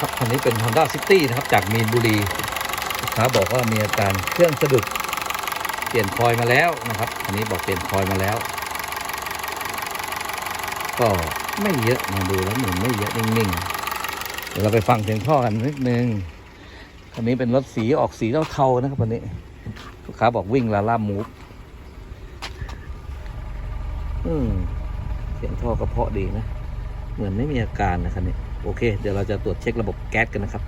ครับคันนี้เป็น Honda City นะครับ จากมีนบุรีลูกค้าบอกว่ามีอาการเครื่องสะดุดเปลี่ยนคอยล์มาแล้วนะครับอันนี้บอกเปลี่ยนคอยล์มาแล้ว ก็ไม่เยอะมาดูแล้วเหมุนไม่เยอะนิ่งๆเดี๋ยวเราไปฟังเสียงท่อกันนิดนึงคันนี้เป็นรถสีออกสีเทาๆนะครับวันนี้ลูกค้าบอกวิ่งลาล่ามูฟอืมเสียงท่อก็เพาะดีนะ เหมือนไม่มีอาการนะคันนี้ โอเค เดี๋ยวเราจะตรวจเช็คระบบแก๊สกันนะครับ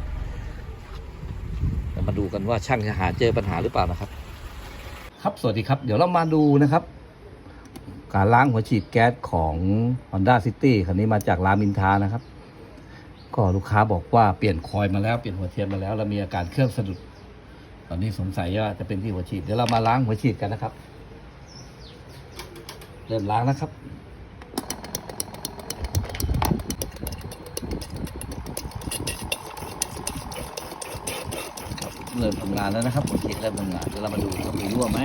มาดูกันว่าช่างจะหาเจอปัญหาหรือเปล่านะครับ ครับสวัสดีครับ เดี๋ยวเรามาดูนะครับ การล้างหัวฉีดแก๊สของ Honda City คันนี้มาจากรามินทานะครับ ก็ลูกค้าบอกว่าเปลี่ยนคอยล์มาแล้วเปลี่ยนหัวเทียนมาแล้วแล้วมีอาการเครื่องสะดุด ตอนนี้สงสัยว่าจะเป็นที่หัวฉีดเดี๋ยวเรามาล้างหัวฉีดกันนะครับ เริ่มล้างนะครับ ครับ เริ่มทำงานแล้วนะครับหัวฉีดเริ่มทำงานเดี๋ยวเรามาดูว่ามีรั่วไหม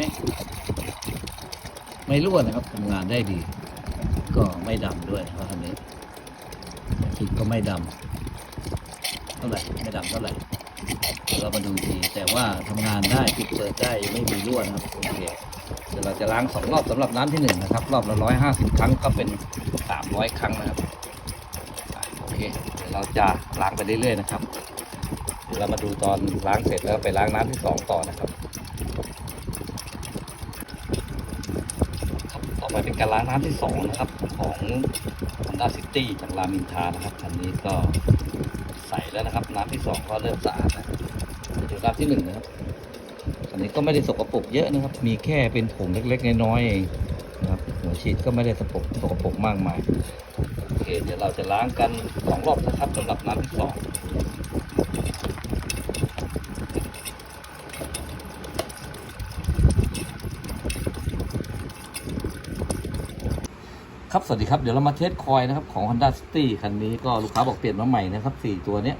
ไม่รั่วนะครับทำงานได้ดี ก็ไม่ดำด้วยนะครับคันนี้หัวฉีดก็ไม่ดำเท่าไหร่ไม่ดำเท่าไหร่เดี๋ยวเรามาดูอีกทีแต่ว่าทำงานได้ปิดเปิดได้ไม่มีรั่วนะครับโอเคเดี๋ยวเราจะล้างสองรอบสำหรับน้ำที่หนึ่งนะครับ รอบละร้อยห้าสิบครั้งก็เป็นสามร้อยครั้งนะครับโอเคเดี๋ยวเราจะล้างไปเรื่อยๆนะครับ เรามาดูตอนล้างเสร็จแล้วไปล้างน้ำที่สองต่อนะครับครับต่อไปเป็นการล้างน้ำที่สองนะครับ ของ Honda City จากรามินทานะครับอันนี้ก็ใส่แล้วนะครับ น้ำที่สองก็เริ่มสะอาดนะเดี๋ยวน้ำที่หนึ่งนะครับอันนี้ก็ไม่ได้สกปรกเยอะนะครับ มีแค่เป็นผงเล็กๆน้อยๆเองนะครับหัวฉีดก็ไม่ได้สกปรกสกปรกมากมายโอเคเดี๋ยวเราจะล้างกันสองรอบนะครับสำหรับน้ำที่สอง ครับ สวัสดีครับ เดี๋ยวเรามาเทสคอยนะครับของ Honda City คันนี้ก็ลูกค้าบอกเปลี่ยนมาใหม่นะครับสี่ตัวเนี้ย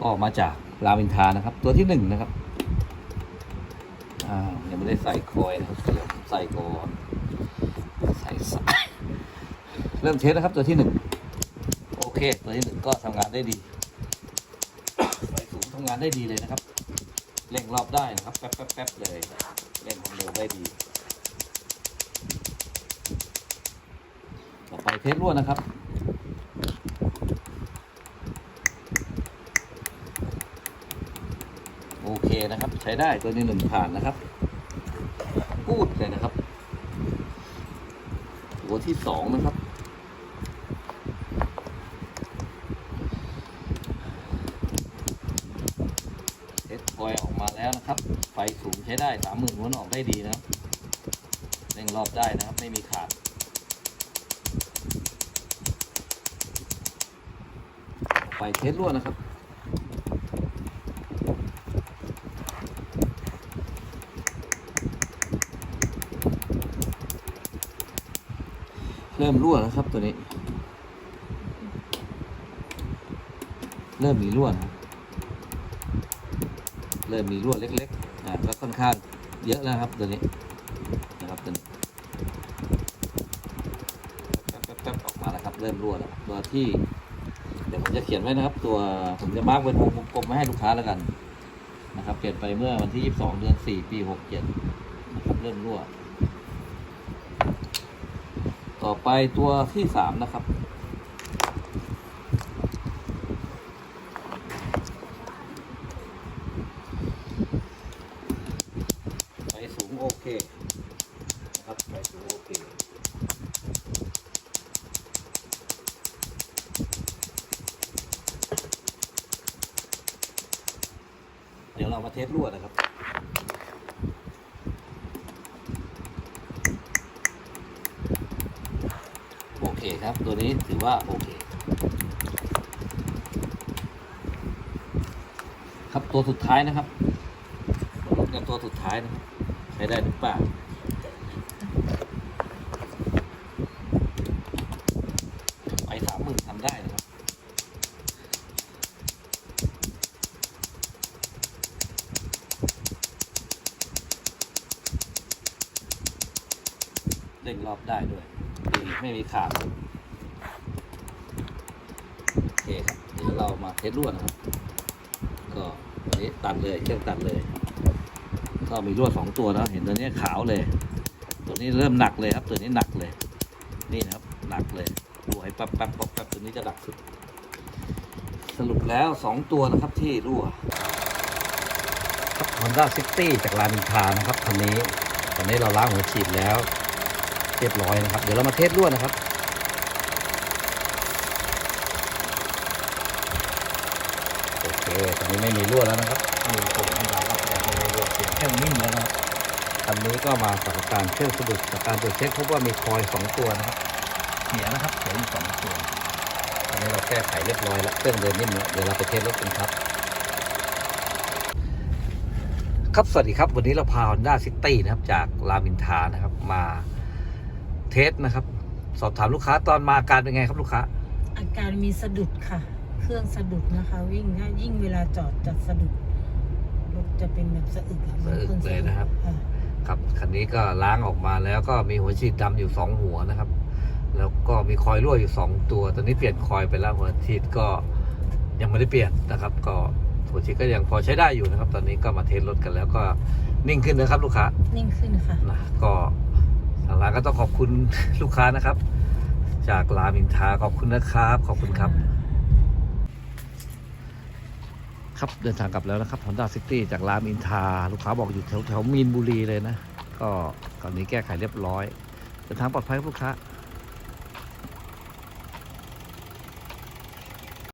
ก็มาจากรามินทานะครับ ตัวที่หนึ่งนะครับ อ่ายังไม่ได้ใส่คอยนะครับเดี๋ยวใส่ก่อนใส่สายเริ่มเทสนะครับตัวที่หนึ่งโอเค ตัวที่หนึ่งก็ทำงานได้ดีไฟสูงทำงานได้ดีเลยนะครับเร่งรอบได้นะครับแป๊บแป๊บแป๊บเลยเร่งความเร็วได้ดี ต่อไป เทสรั่วนะครับ โอเคนะครับ ใช้ได้ตัวนี้หนึ่งผ่านนะครับพูดเลยนะครับตัวที่สองนะครับเทสคอยออกมาแล้วนะครับ ไฟสูงใช้ได้สามหมื่นวนออกได้ดีนะครับเร่งรอบได้นะครับ ไม่มีขาด ไฟ เทสรั่วนะครับ เริ่มรั่วแล้วครับตัวนี้ เริ่มมีรั่วนะเริ่มมีรั่วเล็กๆนะก็ค่อนข้างเยอะแล้วครับตัวนี้นะครับตัวนี้แป๊บๆออกมาแล้วครับ เริ่มรั่วแล้วตัวที่ จะเขียนไว้นะครับ ตัวผมจะมาร์กเป็นวงกลมไว้ให้ลูกค้าแล้วกันนะครับเปลี่ยนไปเมื่อวันที่ 22 เดือน 4 ปี 67นะครับเริ่มรั่ว ต่อไปตัวที่ 3 นะครับ ไฟสูงโอเค นะครับ ไฟสูงโอเค เรามาเทสรั่วนะครับ โอเคครับ ตัวนี้ถือว่าโอเค ครับตัวสุดท้ายนะครับลุ้นกันตัวสุดท้ายนะครับ ใช้ได้หรือเปล่า ไปสามหมื่นทำได้นะครับ เร่งรอบได้ด้วยดีไม่มีขาดโอเคครับเดี๋ยวเรามาเทสรั่วนะครับ ก็วันนี้ตัดเลยเครื่องตัดเลย ก็มีรั่วสองตัวนะเห็นตัวนี้ขาวเลย ตัวนี้เริ่มหนักเลยครับ ตัวนี้หนักเลย นี่นะครับหนักเลยรั่วให้ปั๊บปั๊บปั๊บปั๊บตัวนี้จะหนักสุด สรุปแล้วสองตัวนะครับที่รั่วครับ Honda City จากลามินทรานะครับคันนี้ตอนนี้เราล้างหัวฉีดแล้ว เรียบร้อยนะครับ เดี๋ยวเรามาเทสรั่วนะครับ โอเคตอนนี้ไม่มีรั่วแล้วนะครับมีปุ่มให้เราก็แสดงว่าไม่รั่วเสียงเครื่องนิ่มแล้วนะครับคันนี้ก็มาจากอาการเครื่องสะดุดจากการตรวจเช็คพบว่ามีคอยล์สองตัวนะครับเสียนะครับเสียอยู่สองตัวตอนนี้เราแก้ไขเรียบร้อยแล้วเครื่องเดินนิ่มแล้วเดี๋ยวเราไปเทสรถกันครับครับ สวัสดีครับ วันนี้เราพา Honda City นะครับ จากรามอินทรานะครับ มา เทสนะครับ สอบถามลูกค้าตอนมาอาการเป็นไงครับลูกค้า อาการมีสะดุดค่ะ เครื่องสะดุดนะคะ วิ่งถ้ายิ่งเวลาจอดจะสะดุดรถจะเป็นแบบสะอึกอะสะอึกหมืนเลยนะครับค่ะครับคันนี้ก็ล้างออกมาแล้วก็มีหัวฉีดดำอยู่สองหัวนะครับ แล้วก็มีคอยล์รั่วอยู่สองตัวตอนนี้เปลี่ยนคอยล์ไปแล้วหัวฉีดก็ยังไม่ได้เปลี่ยนนะครับ ก็หัวฉีดก็ยังพอใช้ได้อยู่นะครับ ตอนนี้ก็มาเทสรถกันแล้วก็นิ่งขึ้นนะครับ ลูกค้า นิ่งขึ้นค่ะนะก็ทางร้านก็ต้องขอบคุณลูกค้านะครับ จากรามินทาขอบคุณนะครับ ขอบคุณครับ ครับเดินทางกลับแล้วนะครับฮอนด้าซิตี้จากรามอินทา ลูกค้าบอกอยู่แถวแถวมีนบุรีเลยนะ ก็ตอนนี้แก้ไขเรียบร้อยเดินทางปลอดภัยครับลูกค้า